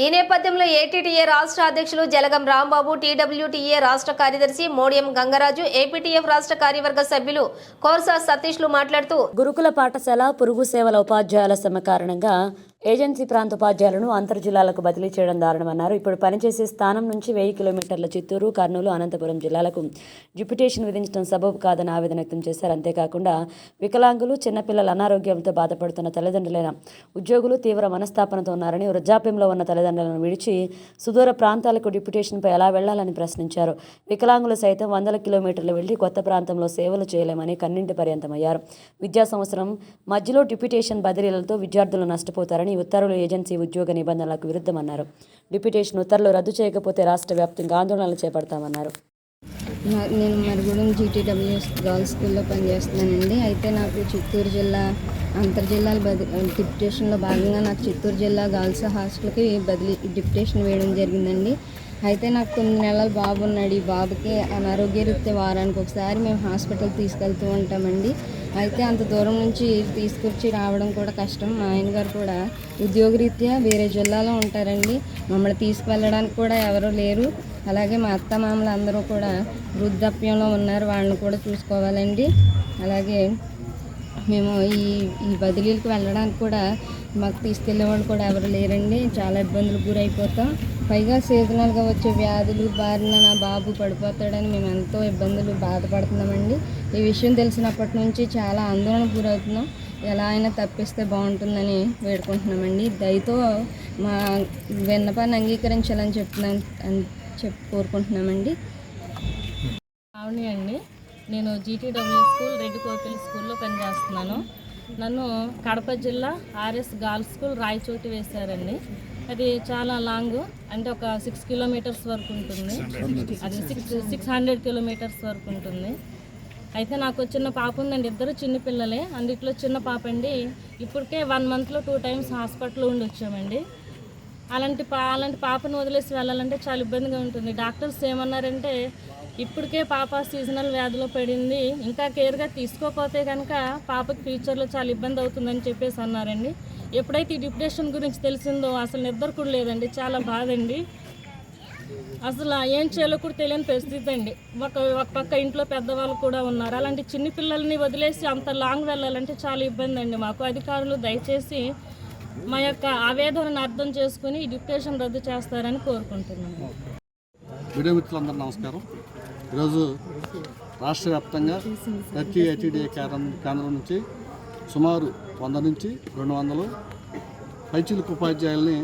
ఈ నేపథ్యంలో ఏటీటీఏ రాష్ట్ర అధ్యక్షులు జలగం రాంబాబు టీడబ్ల్యూటీఏ రాష్ట్ర కార్యదర్శి మోడియం గంగరాజు ఏపీటీఎఫ్ రాష్ట్ర కార్యవర్గ సభ్యులు కోర్సా సతీష్లు మాట్లాడుతూ గురుకుల పాఠశాల పురుగు సేవల ఉపాధ్యాయుల సమ కారణంగా ఏజెన్సీ ప్రాంత ఉపాధ్యాయులను అంతర్ జిల్లాలకు బదిలీ చేయడం దారుణమన్నారు. ఇప్పుడు పనిచేసే స్థానం నుంచి వెయ్యి కిలోమీటర్ల చిత్తూరు కర్నూలు అనంతపురం జిల్లాలకు డిప్యుటేషన్ విధించడం సబబు కాదని ఆవేదన వ్యక్తం చేశారు. అంతేకాకుండా వికలాంగులు చిన్నపిల్లల అనారోగ్యంతో బాధపడుతున్న తల్లిదండ్రులైన ఉద్యోగులు తీవ్ర మనస్తాపనతో ఉన్నారని వృద్ధాప్యంలో ఉన్న తల్లిదండ్రులను విడిచి సుదూర ప్రాంతాలకు డిప్యుటేషన్పై ఎలా వెళ్ళాలని ప్రశ్నించారు. వికలాంగులు సైతం వందల కిలోమీటర్లు వెళ్ళి కొత్త ప్రాంతంలో సేవలు చేయలేమని కన్నింటి పర్యంతమయ్యారు. విద్యా సంవత్సరం మధ్యలో డిప్యుటేషన్ బదిలీలతో విద్యార్థులు నష్టపోతారని ఉత్తర్వులు ఏజెన్సీ ఉద్యోగ నిబంధనలకు విరుద్ధమన్నారు. డిప్యుటేషన్ ఉత్తర్వులు రద్దు చేయకపోతే రాష్ట్ర వ్యాప్తంగా ఆందోళనలు చేపడతామన్నారు. నేను మరుగుడం జీటీడబ్ల్యూఎస్ గర్ల్స్ స్కూల్లో పనిచేస్తున్నానండి. అయితే నాకు చిత్తూరు జిల్లా అంతర్జిల్లాల బది డిప్యుటేషన్లో భాగంగా నాకు చిత్తూరు జిల్లా గర్ల్స్ హాస్టల్కి బదిలీ డిప్యుటేషన్ వేయడం జరిగిందండి. అయితే నాకు కొన్ని నెలలు బాబు ఉన్నాడు. ఈ బాబుకి అనారోగ్య రీత్యా వారానికి ఒకసారి మేము హాస్పిటల్ తీసుకెళ్తూ ఉంటామండి. అయితే అంత దూరం నుంచి తీసుకొచ్చి రావడం కూడా కష్టం. మా ఆయన గారు కూడా ఉద్యోగరీత్యా వేరే జిల్లాలో ఉంటారండి. మమ్మల్ని తీసుకువెళ్ళడానికి కూడా ఎవరు లేరు. అలాగే మా అత్త మామలు అందరూ కూడా వృద్ధాప్యంలో ఉన్నారు. వాళ్ళని కూడా చూసుకోవాలండి. అలాగే మేము ఈ ఈ బదిలీలకు వెళ్ళడానికి కూడా మాకు తీసుకెళ్ళే వాళ్ళు కూడా ఎవరు లేరండి. చాలా ఇబ్బందులకు గురైపోతాం. పైగా సీజనల్గా వచ్చే వ్యాధులు బారిన నా బాబు పడిపోతాడని మేము ఎంతో ఇబ్బందులు బాధపడుతున్నామండి. ఈ విషయం తెలిసినప్పటి నుంచి చాలా ఆందోళన గురవుతున్నాం. ఎలా అయినా తప్పిస్తే బాగుంటుందని వేడుకుంటున్నామండి. దయతో మా విన్నపాన్ని అంగీకరించాలని చెప్తున్నాను అని చెప్పి కోరుకుంటున్నామండి. అవునండి. నేను జీటీడబ్ల్యూ స్కూల్ రెడ్డి కోపిల్ స్కూల్లో పనిచేస్తున్నాను. నన్ను కడప జిల్లా ఆర్ఎస్ గర్ల్స్ స్కూల్ రాయచోటి వేశారండి. అది చాలా లాంగ్ అంటే ఒక సిక్స్ కిలోమీటర్స్ వరకు ఉంటుంది. అది సిక్స్ సిక్స్ హండ్రెడ్ కిలోమీటర్స్ వరకు ఉంటుంది. అయితే నాకు చిన్న పాప ఉందండి ఇద్దరు చిన్న పిల్లలే. అందుట్లో చిన్న పాప అండి. ఇప్పటికే వన్ మంత్లో టూ టైమ్స్ హాస్పిటల్లో ఉండి వచ్చామండి. అలాంటి పా అలాంటి పాపను వదిలేసి వెళ్ళాలంటే చాలా ఇబ్బందిగా ఉంటుంది. డాక్టర్స్ ఏమన్నారంటే ఇప్పటికే పాప సీజనల్ వ్యాధిలో పడింది. ఇంకా కేర్గా తీసుకోకపోతే కనుక పాపకి ఫ్యూచర్లో చాలా ఇబ్బంది అవుతుందని చెప్పేసి అన్నారండి. ఎప్పుడైతే ఈ డిప్రెషన్ గురించి తెలిసిందో అసలు నిద్ర కూడా లేదండి. చాలా బాధండి. అసలు ఏం చేయాలో కూడా తెలియని పరిస్థితి అండి. ఒక ఒక పక్క ఇంట్లో పెద్దవాళ్ళు కూడా ఉన్నారు. అలాంటి చిన్న పిల్లల్ని వదిలేసి అంత లాంగ్ వెళ్ళాలంటే చాలా ఇబ్బంది అండి మాకు. అధికారులు దయచేసి మా యొక్క ఆవేదనను అర్థం చేసుకుని ఈ డిప్యుటేషన్ రద్దు చేస్తారని కోరుకుంటున్నాను. మిత్రులందరూ నమస్కారం. ఈరోజు రాష్ట్ర వ్యాప్తంగా ప్రతి ఐటీడీఏ కేంద్రం కేంద్రం నుంచి సుమారు వంద నుంచి రెండు వందలు పైచిలుకు ఉపాధ్యాయుల్ని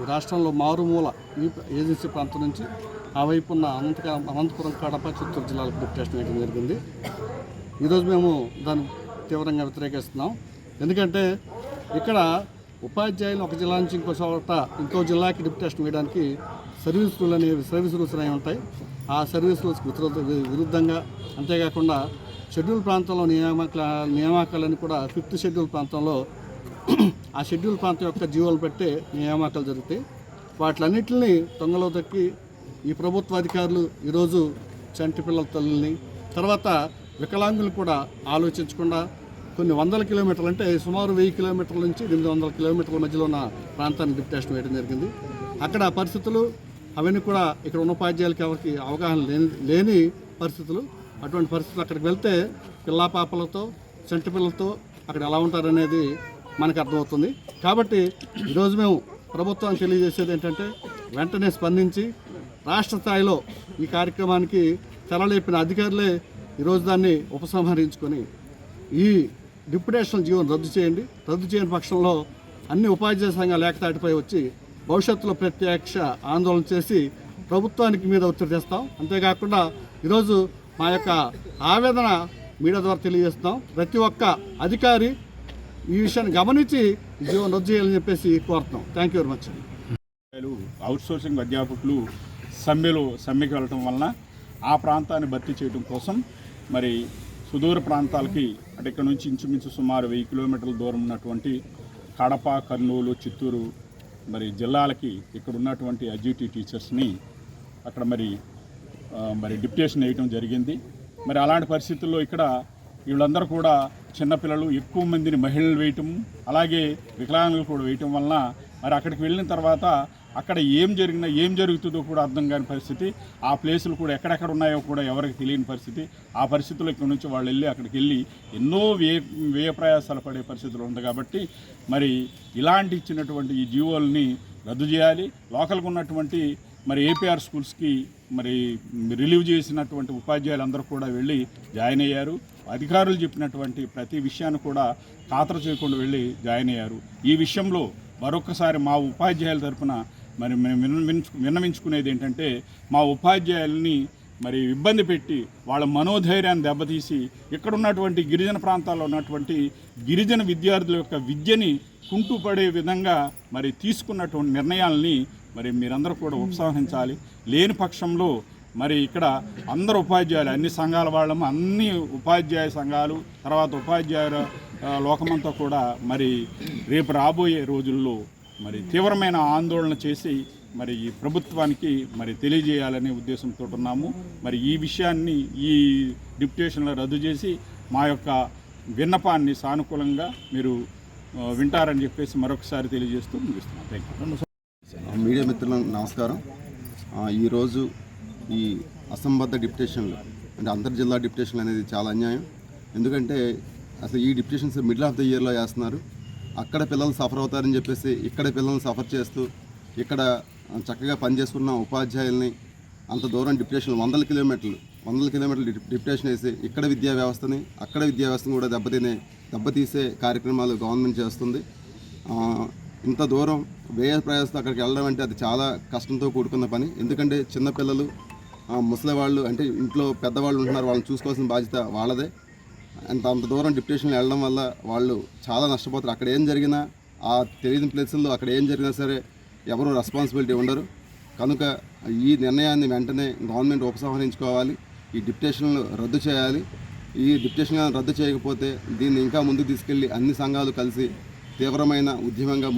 ఈ రాష్ట్రంలో మారుమూల ఈ ఏజెన్సీ ప్రాంతం నుంచి ఆ వైపు ఉన్న అనంత అనంతపురం కడప చిత్తూరు జిల్లాలకు డిప్యుటేషన్ వేయడం జరిగింది. ఈరోజు మేము దాన్ని తీవ్రంగా వ్యతిరేకిస్తున్నాం. ఎందుకంటే ఇక్కడ ఉపాధ్యాయులు ఒక జిల్లా నుంచి ఇంకో చోట ఇంకో జిల్లాకి డిప్టేషన్ వేయడానికి సర్వీస్ రూల్ అనేవి సర్వీస్ రూల్స్ అనేవి ఉంటాయి. ఆ సర్వీస్ రూల్స్కి విరుద్ధంగా అంతేకాకుండా షెడ్యూల్ ప్రాంతంలో నియామక నియామకాలని కూడా ఫిఫ్త్ షెడ్యూల్ ప్రాంతంలో ఆ షెడ్యూల్ ప్రాంతం యొక్క జీవోలు పెట్టే నియామకాలు జరుగుతాయి. వాటిలన్నింటినీ తొంగలో దక్కి ఈ ప్రభుత్వ అధికారులు ఈరోజు చంటి పిల్లల తల్లిని తర్వాత వికలాంగులు కూడా ఆలోచించకుండా కొన్ని వందల కిలోమీటర్లు అంటే సుమారు వెయ్యి కిలోమీటర్ల నుంచి ఎనిమిది వందల కిలోమీటర్ల మధ్యలో ఉన్న ప్రాంతానికి డిప్యుటేషన్ వేయడం జరిగింది. అక్కడ పరిస్థితులు అవన్నీ కూడా ఇక్కడ ఉన్న ఉపాధ్యాయులకి ఎవరికి అవగాహన లేని లేని పరిస్థితులు. అటువంటి పరిస్థితులు అక్కడికి వెళ్తే పిల్లా పాపలతో చెంట పిల్లలతో అక్కడ ఎలా ఉంటారనేది మనకు అర్థమవుతుంది. కాబట్టి ఈరోజు మేము ప్రభుత్వానికి తెలియజేసేది ఏంటంటే వెంటనే స్పందించి రాష్ట్ర స్థాయిలో ఈ కార్యక్రమానికి తెరలేపిన అధికారులే ఈరోజు దాన్ని ఉపసంహరించుకొని ఈ డిప్యుటేషన్ జీవనం రద్దు చేయండి. రద్దు చేయని పక్షంలో అన్ని ఉపాధ్యాయ సంఘాలు ఏకతాటిపై వచ్చి భవిష్యత్తులో ప్రత్యక్ష ఆందోళన చేసి ప్రభుత్వానికి మీద ఒత్తిడి తెస్తాం. అంతేకాకుండా ఈరోజు మా యొక్క ఆవేదన మీడియా ద్వారా తెలియజేస్తున్నాం. ప్రతి ఒక్క అధికారి ఈ విషయాన్ని గమనించి ఈ జీవనం రద్దు చేయాలని చెప్పేసి కోరుతున్నాం. Thank you very much outsourcing అధ్యాపకులు సమ్మెలో సమ్మెకి వెళ్ళటం వలన ఆ ప్రాంతాన్ని భర్తీ చేయడం కోసం మరి సుదూర ప్రాంతాలకి అంటే ఇక్కడ నుంచి ఇంచుమించు సుమారు వెయ్యి కిలోమీటర్ల దూరం ఉన్నటువంటి కడప కర్నూలు చిత్తూరు మరి జిల్లాలకి ఇక్కడ ఉన్నటువంటి అడ్యూటీ టీచర్స్ని అక్కడ మరి మరి డిప్యుటేషన్ వేయటం జరిగింది. మరి అలాంటి పరిస్థితుల్లో ఇక్కడ వీళ్ళందరూ కూడా చిన్నపిల్లలు ఎక్కువ మందిని మహిళలు వేయటం అలాగే వికలాంగులు కూడా వేయటం వలన మరి అక్కడికి వెళ్ళిన తర్వాత అక్కడ ఏం జరిగినా ఏం జరుగుతుందో కూడా అర్థం కాని పరిస్థితి. ఆ ప్లేసులు కూడా ఎక్కడెక్కడ ఉన్నాయో కూడా ఎవరికి తెలియని పరిస్థితి. ఆ పరిస్థితుల్లో ఇక్కడ నుంచి వాళ్ళు వెళ్ళి అక్కడికి వెళ్ళి ఎన్నో వ్యయ వ్యయ ప్రయాసాలు పడే పరిస్థితులు ఉంది కాబట్టి మరి ఇలాంటి ఇచ్చినటువంటి ఈ జీవోల్ని రద్దు చేయాలి. లోకల్గా ఉన్నటువంటి మరి ఏపీఆర్ స్కూల్స్కి మరి రిలీవ్ చేసినటువంటి ఉపాధ్యాయులందరూ కూడా వెళ్ళి జాయిన్ అయ్యారు. అధికారులు చెప్పినటువంటి ప్రతి విషయాన్ని కూడా ఖాతరు చేయకుండా వెళ్ళి జాయిన్ అయ్యారు. ఈ విషయంలో మరొకసారి మా ఉపాధ్యాయుల తరపున మరి మేము విన్నవించుకునేది ఏంటంటే మా ఉపాధ్యాయుల్ని మరి ఇబ్బంది పెట్టి వాళ్ళ మనోధైర్యాన్ని దెబ్బతీసి ఇక్కడ ఉన్నటువంటి గిరిజన ప్రాంతాల్లో ఉన్నటువంటి గిరిజన విద్యార్థుల యొక్క విద్యని కుంటుపడే విధంగా మరి తీసుకున్నటువంటి నిర్ణయాల్ని మరి మీరందరూ కూడా ఉత్సాహించాలి లేని పక్షంలో మరి ఇక్కడ అందరు ఉపాధ్యాయులు అన్ని సంఘాల వాళ్ళము అన్ని ఉపాధ్యాయ సంఘాలు తర్వాత ఉపాధ్యాయుల లోకమంతా కూడా మరి రేపు రాబోయే రోజుల్లో మరి తీవ్రమైన ఆందోళన చేసి మరి ఈ ప్రభుత్వానికి మరి తెలియజేయాలనే ఉద్దేశంతో ఉన్నాము. మరి ఈ విషయాన్ని ఈ డిప్యుటేషన్లో రద్దు చేసి మా యొక్క విన్నపాన్ని సానుకూలంగా మీరు వింటారని చెప్పేసి మరొకసారి తెలియజేస్తూ ముగిస్తున్నాను థ్యాంక్ యూ మీడియా మిత్రులకు నమస్కారం. ఈరోజు ఈ అసంబద్ధ డిప్యుటేషన్లు అంటే అంతర్జిల్లా డిప్యుటేషన్లు అనేది చాలా అన్యాయం. ఎందుకంటే అసలు ఈ డిప్యుటేషన్స్ మిడిల్ ఆఫ్ ద ఇయర్లో వేస్తున్నారు. అక్కడ పిల్లలు సఫర్ అవుతారని చెప్పేసి ఇక్కడ పిల్లల్ని సఫర్ చేస్తూ ఇక్కడ చక్కగా పనిచేసుకున్న ఉపాధ్యాయుల్ని అంత దూరం డిప్రెషన్ వందల కిలోమీటర్లు వందల కిలోమీటర్లు డిప్రెషన్ వేసి ఇక్కడ విద్యా వ్యవస్థని అక్కడ విద్యా వ్యవస్థను కూడా దెబ్బతినే దెబ్బతీసే కార్యక్రమాలు గవర్నమెంట్ చేస్తుంది. ఇంత దూరం వేయ ప్రయాసంతో అక్కడికి వెళ్ళడం అంటే అది చాలా కష్టంతో కూడుకున్న పని. ఎందుకంటే చిన్నపిల్లలు ముసలి వాళ్ళు అంటే ఇంట్లో పెద్దవాళ్ళు ఉంటున్నారు వాళ్ళని చూసుకోవాల్సిన బాధ్యత వాళ్ళదే. అంత అంత దూరం డిప్యూటేషన్లో వెళ్ళడం వల్ల వాళ్ళు చాలా నష్టపోతారు. అక్కడ ఏం జరిగినా ఆ తెలియని ప్లేసుల్లో అక్కడ ఏం జరిగినా సరే ఎవరు రెస్పాన్సిబిలిటీ ఉండరు. కనుక ఈ నిర్ణయాన్ని వెంటనే గవర్నమెంట్ ఉపసంహరించుకోవాలి. ఈ డిప్యూటేషన్లు రద్దు చేయాలి. ఈ డిప్యూటేషన్ రద్దు చేయకపోతే దీన్ని ఇంకా ముందుకు తీసుకెళ్ళి అన్ని సంఘాలు కలిసి తీవ్రమైన ఉద్యమంగా